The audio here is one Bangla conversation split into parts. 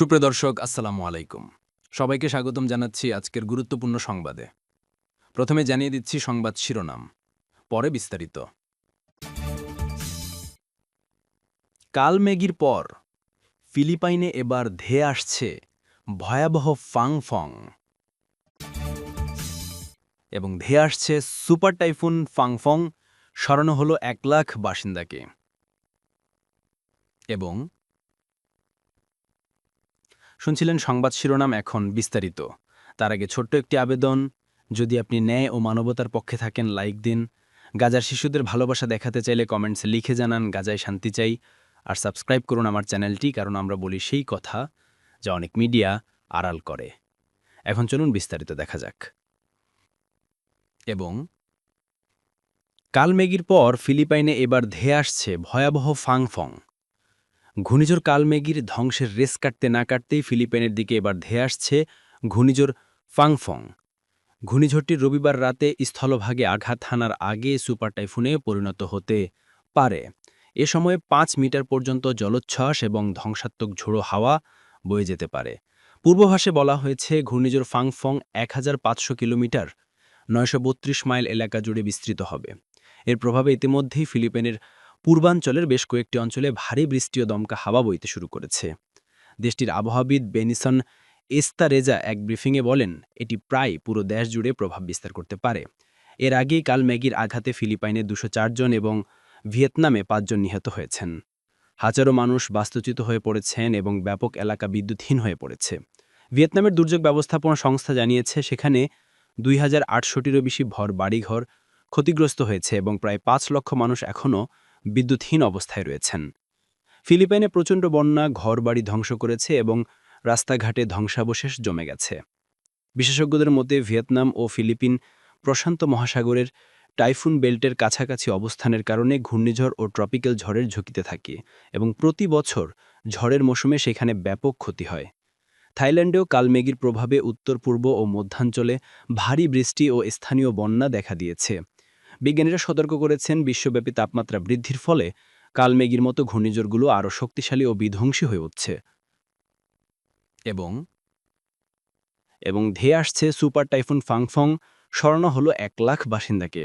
সুপ্রিয় দর্শক, আসসালামু আলাইকুম। সবাইকে স্বাগতম জানাচ্ছি আজকের গুরুত্বপূর্ণ সংবাদে। প্রথমে জানিয়ে দিচ্ছি সংবাদ শিরোনাম, পরে বিস্তারিত। কাল মেগির পর ফিলিপাইনে এবার ধেয়ে আসছে ভয়াবহ ফাংফং। এবং ধেয়ে আসছে সুপার টাইফুন ফাংফং, সরানো হলো এক লাখ বাসিন্দাকে। এবং শুনছিলেন সংবাদ শিরোনাম এখন বিস্তারিত। তার আগে ছোট্ট একটি আবেদন। যদি আপনি ন্যায় ও মানবতার পক্ষে থাকেন, লাইক দিন। গাজার শিশুদের ভালোবাসা দেখাতে চাইলে কমেন্টসে লিখে জানান, গাজায় শান্তি চাই। আর সাবস্ক্রাইব করুন আমার চ্যানেলটি, কারণ আমরা বলি সেই কথা যা অনেক মিডিয়া আড়াল করে। এখন চলুন বিস্তারিত দেখা যাক। এবং কালমেগির পর ফিলিপাইনে এবার ধেয়ে আসছে ভয়াবহ ফাংফং। ঘূর্ণিঝড় কালমেগির ধ্বংসের রেস কাটতে না কাটতেই ফিলিপাইনের দিকে এবার ধেয়ে আসছে ঘূর্ণিঝড় ফাংফং। ঘূর্ণিঝড়টি রবিবার রাতে স্থলভাগে আঘাত হানার আগে সুপার টাইফুনে পরিণত হতে পারে। এ সময়ে পাঁচ মিটার পর্যন্ত জলোচ্ছ্বাস এবং ধ্বংসাত্মক ঝোড়ো হাওয়া বয়ে যেতে পারে। পূর্বভাসে বলা হয়েছে ঘূর্ণিঝড় ফাংফং এক হাজার পাঁচশো কিলোমিটার নয়শো বত্রিশ মাইল এলাকা জুড়ে বিস্তৃত হবে। এর প্রভাবে ইতিমধ্যেই ফিলিপাইনের পূর্বাঞ্চলের বেশ কয়েকটি অঞ্চলে ভারী বৃষ্টি ও দমকা হাওয়া বইতে শুরু করেছে। দেশটির আবহাওয়াবিদ বেনিসন এস্তারেজা এক ব্রিফিংয়ে বলেন, এটি প্রায় পুরো দেশ জুড়ে প্রভাব বিস্তার করতে পারে। এর আগেই কাল ম্যাগির আঘাতে ফিলিপাইনে দুশো জন এবং ভিয়েতনামে পাঁচজন নিহত হয়েছেন। হাজারো মানুষ বাস্তুচ্যুত হয়ে পড়েছেন এবং ব্যাপক এলাকা বিদ্যুৎহীন হয়ে পড়েছে। ভিয়েতনামের দুর্যোগ ব্যবস্থাপনা সংস্থা জানিয়েছে, সেখানে দুই হাজার আটশোটিরও বেশি ভর বাড়িঘর ক্ষতিগ্রস্ত হয়েছে এবং প্রায় পাঁচ লক্ষ মানুষ এখনও বিদ্যুৎহীন অবস্থায় রয়েছেন। ফিলিপাইনে প্রচণ্ড বন্যা, ঘরবাড়ি ধ্বংস করেছে এবং রাস্তাঘাটে ধ্বংসাবশেষ জমে গেছে। বিশেষজ্ঞদের মতে, ভিয়েতনাম ও ফিলিপিন প্রশান্ত মহাসাগরের টাইফুন বেল্টের কাছাকাছি অবস্থানের কারণে ঘূর্ণিঝড় ও ট্রপিক্যাল ঝড়ের ঝুঁকিতে থাকে এবং প্রতি বছর ঝড়ের মৌসুমে সেখানে ব্যাপক ক্ষতি হয়। থাইল্যান্ডেও কালমেগির প্রভাবে উত্তর পূর্ব ও মধ্যাঞ্চলে ভারী বৃষ্টি ও স্থানীয় বন্যা দেখা দিয়েছে। বিজ্ঞানীরা সতর্ক করেছেন, বিশ্বব্যাপী তাপমাত্রা বৃদ্ধির ফলে কালমেগির মতো ঘূর্ণিঝড়গুলো আরও শক্তিশালী ও বিধ্বংসী হয়ে উঠছে। এবং এবং ধেয়ে আসছে সুপার টাইফুন ফাংফং, সরানো হলো এক লাখ বাসিন্দাকে।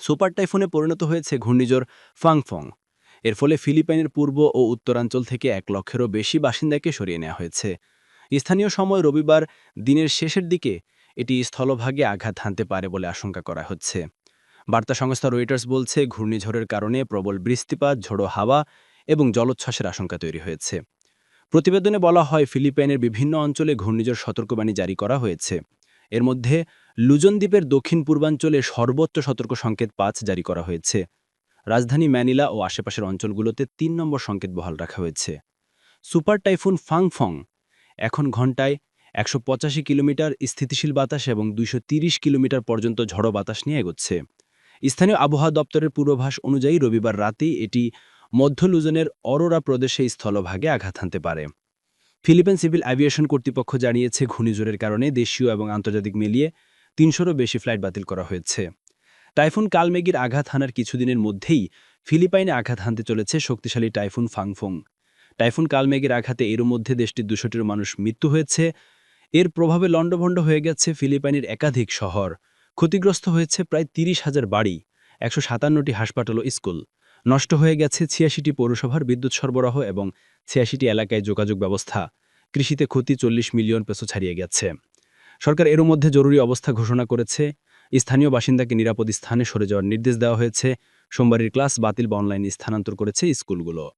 সুপার টাইফুনে পরিণত হয়েছে ঘূর্ণিঝড় ফাংফং। এর ফলে ফিলিপাইনের পূর্ব ও উত্তরাঞ্চল থেকে এক লক্ষেরও বেশি বাসিন্দাকে সরিয়ে নেওয়া হয়েছে। স্থানীয় সময় রবিবার দিনের শেষের দিকে এটি স্থলভাগে আঘাত হানতে পারে বলে আশঙ্কা করা হচ্ছে। বার্তা সংস্থা রয়টার্স বলছে, ঘূর্ণিঝড়ের কারণে প্রবল বৃষ্টিপাত, ঝোড়ো হাওয়া এবং জলোচ্ছ্বাসের আশঙ্কা তৈরি হয়েছে। প্রতিবেদনে বলা হয়, ফিলিপাইনের বিভিন্ন অঞ্চলে ঘূর্ণিঝড় সতর্কবাণী জারি করা হয়েছে। এর মধ্যে লুজন দ্বীপের দক্ষিণ পূর্বাঞ্চলে সর্বোচ্চ সতর্ক সংকেত পাঁচ জারি করা হয়েছে। রাজধানী ম্যানিলা ও আশেপাশের অঞ্চলগুলোতে তিন নম্বর সংকেত বহাল রাখা হয়েছে। সুপার টাইফুন ফাংফং এখন ঘন্টায় একশো পঁচাশি কিলোমিটার স্থিতিশীল বাতাস এবং দুইশো কিলোমিটার পর্যন্ত ঝড়ো বাতাস নিয়ে এগোচ্ছে। স্থানীয় আবহাওয়া দপ্তরের পূর্বাভাস অনুযায়ী রবিবার রাতেই এটি মধ্য লুজনের অরোরা প্রদেশে স্থলভাগে আঘাত হানতে পারে। ফিলিপাইন সিভিল অ্যাভিয়েশন কর্তৃপক্ষ জানিয়েছে, ঘূর্ণিঝড়ের কারণে দেশীয় এবং আন্তর্জাতিক মিলিয়ে তিনশোরও বেশি ফ্লাইট বাতিল করা হয়েছে। টাইফুন কালমেগির আঘাত হানার কিছুদিনের মধ্যেই ফিলিপাইনে আঘাত হানতে চলেছে শক্তিশালী টাইফুন ফাংফং। টাইফুন কালমেগের আঘাতে এর মধ্যে দেশটির দুশোটির মানুষ মৃত্যু হয়েছে। এর প্রভাবে লণ্ডভণ্ড হয়ে গেছে ফিলিপাইনের একাধিক শহর। ক্ষতিগ্রস্ত হয়েছে প্রায় তিরিশ হাজার বাড়ি, একশো সাতান্নটি হাসপাতাল ও স্কুল। নষ্ট হয়ে গেছে ছিয়াশিটি পৌরসভার বিদ্যুৎ সরবরাহ এবং ছিয়াশিটি এলাকায় যোগাযোগ ব্যবস্থা। কৃষিতে ক্ষতি চল্লিশ মিলিয়ন পেসো ছাড়িয়ে গেছে। সরকার এর মধ্যে জরুরি অবস্থা ঘোষণা করেছে। স্থানীয় বাসিন্দাকে নিরাপদ স্থানে সরে যাওয়ার নির্দেশ দেওয়া হয়েছে। সোমবারের ক্লাস বাতিল বা অনলাইনে স্থানান্তর করেছে স্কুলগুলো।